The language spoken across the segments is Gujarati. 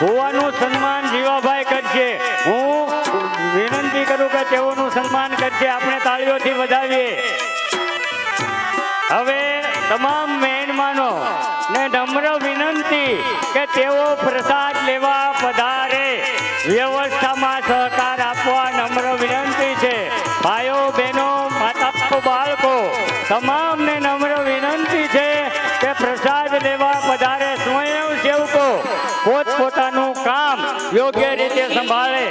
હોવાનું સન્માન જીવાભાઈ કરશે હું વિનંતી કરું કે તેઓનું સન્માન કરશે આપણે તાળીઓથી વધાવીએ. હવે તમામ મહેનમાનો ને નમ્ર વિનંતી કે તેઓ પ્રસાદ લેવા પધારે. વ્યવસ્થિત સંભાળે.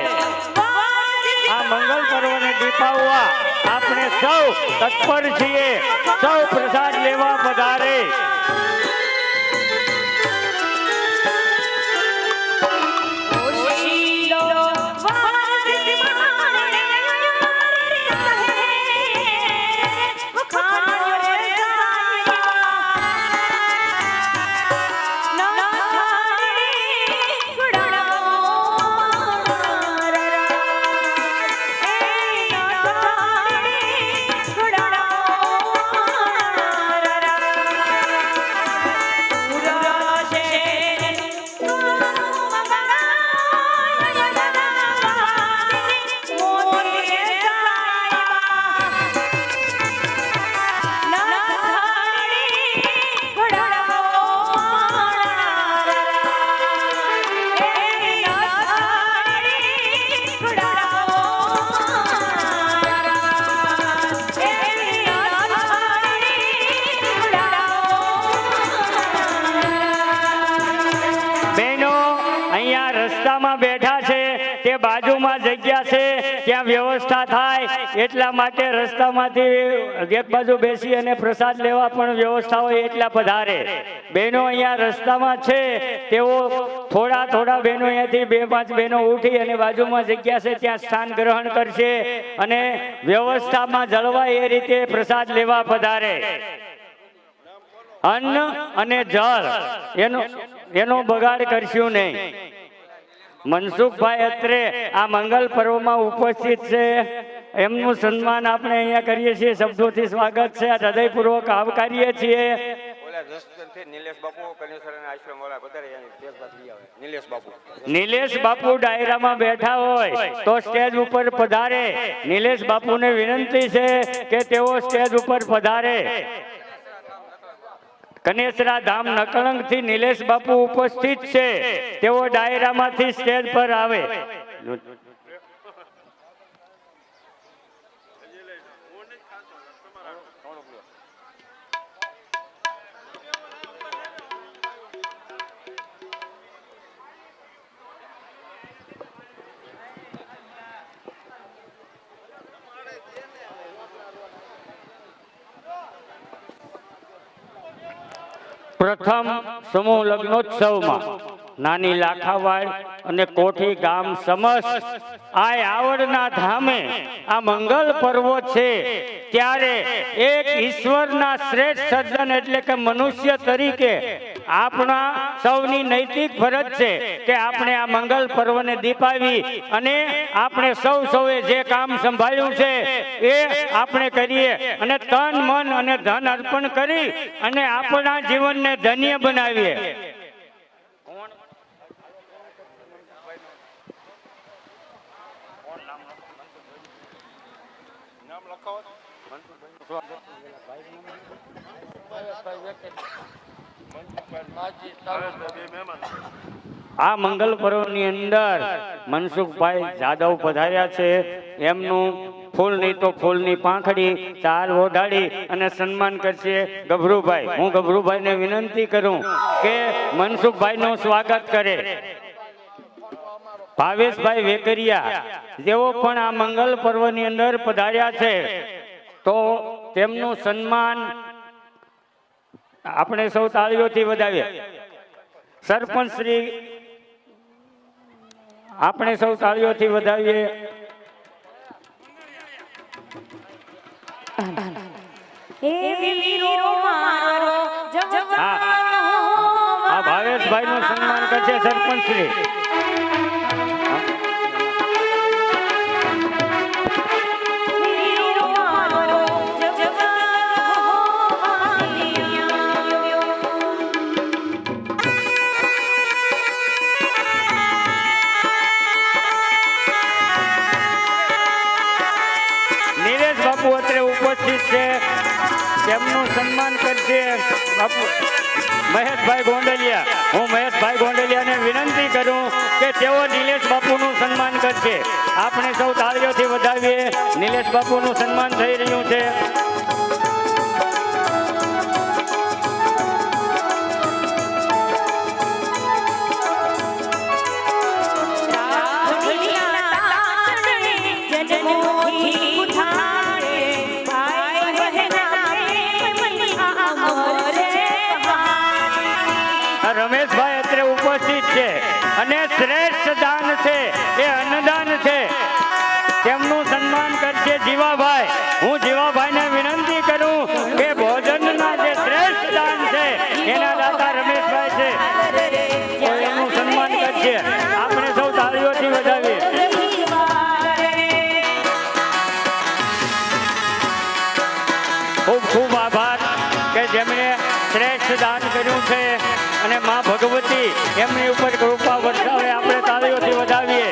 આ મંગલ પર્વને દીપાવવા આપણે સૌ તત્પર છીએ. સૌ પ્રસાદ લેવા પધારે. જગ્યા છે, ત્યાં વ્યવસ્થા થાય, એટલા માટે રસ્તામાંથી એક બાજુ બેસી અને પ્રસાદ લેવા પણ વ્યવસ્થા હોય એટલા પધારે. બહેનો અહીંયા રસ્તામાં છે, તેઓ થોડા થોડા બહેનો અહીંયાથી બે પાંચ બહેનો ઉઠી અને બાજુમાં જગ્યા છે, ત્યાં સ્થાન ગ્રહણ કરશે અને વ્યવસ્થામાં જળવાય એ રીતે પ્રસાદ લેવા પધારે. અન્ન અને જળ, એનો એનો બગાડ કરશું નહીં. મનસુખભાઈ અત્રે આ મંગલ પર્વમાં ઉપસ્થિત છે. એમનું સન્માન આપણે અહીંયા કરીએ છીએ. શબ્દોથી સ્વાગત છે. હૃદયપૂર્વક આવકારીએ છીએ. નિલેશ બાપુ ડાયરામાં બેઠા હોય તો સ્ટેજ ઉપર પધારે. નિલેશ બાપુને વિનંતી છે કે તેઓ સ્ટેજ ઉપર પધારે. કનેસરા ધામ નકળંગથી નિલેશ બાપુ ઉપસ્થિત છે. તેઓ ડાયરામાંથી સ્ટેજ પર આવે. પ્રથમ સમૂહ લગ્નોત્સવમાં નાની લાખાવાડ અને કોઠી ગામ સમસ્ત આ આવડના ધામે આ મંગલ પર્વો છે, ત્યારે એક ઈશ્વરના શ્રેષ્ઠ સજ્જન એટલે કે મનુષ્ય તરીકે આપણા સૌની નૈતિક ફરજ છે કે આપણે આ મંગલ પર્વને દીપાવી અને આપણે સૌ સૌએ જે કામ સંભાળ્યું છે એ આપણે કરીએ અને તન મન અને ધન અર્પણ કરી અને આપણા જીવનને ધન્ય બનાવીએ. નામ લખાવો આ મંગલ પર્વની અંદર મનસુખભાઈ જાદવ પધાર્યા છે. એમનું ફૂલ નહીં તો ફૂલની પાંખડી ચાર ઓઢાડી અને સન્માન કરશે ગભરુભાઈ. હું ગભરુભાઈને વિનંતી કરું કે મનસુખભાઈનું સ્વાગત કરે. ભાવેશભાઈ વેકરિયા, જેઓ પણ આ મંગલ પર્વની અંદર પધાર્યા છે, તો તેમનું સન્માન આપણે સૌ તાળીઓથી વધાવીએ. સરપંચ શ્રી આપણે સૌ તાળીઓથી વધાવીએ. ભાવેશભાઈ નું સન્માન કરશે સરપંચ શ્રી. તેઓ નિલેશ બાપુનું સન્માન કરશે. આપણે સૌ તાળીઓથી વધાવીએ. નિલેશ બાપુનું સન્માન થઈ રહ્યું છે. આ શ્રેષ્ઠ દાન કર્યું છે અને મા ભગવતી એમની ઉપર કૃપા વરસાવે આપણે તાળીઓથી વધાવીએ.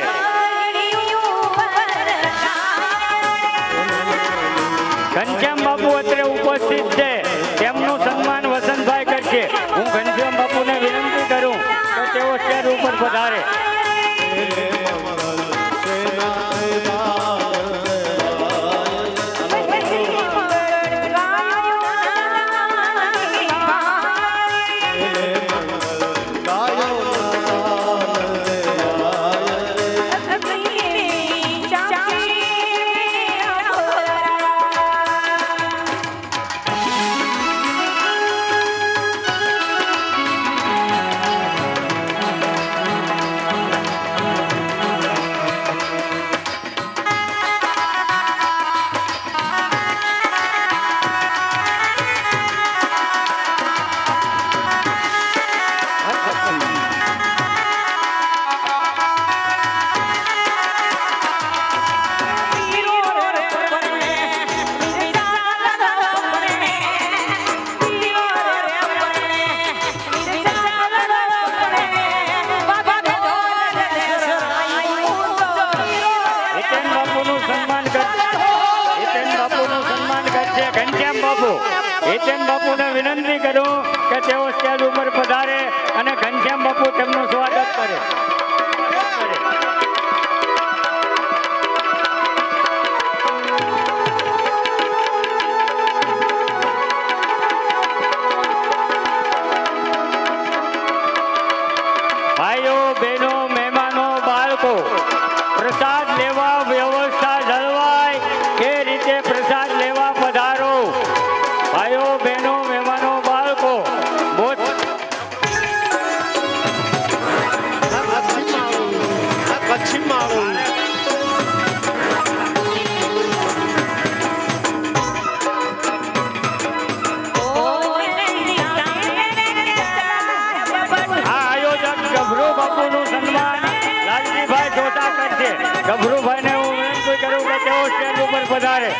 ઘનશ્યામ બાપુ અત્રે ઉપસ્થિત છે. તેમનું સન્માન વસંતભાઈ કરશે. હું ઘનશ્યામ બાપુને વિનંતી કરું તો તેઓ સ્ટેજ ઉપર પધારે. બાપુ હિતેન બાપુને વિનંતી કરું કે તેઓ સ્ટેજ ઉપર પધારે અને ઘનશ્યામ બાપુ તેમનું સ્વાગત કરે. ગભરુભાઈને હું વિનંતી કરું કે તેઓ સ્ટેજ ઉપર પધારે.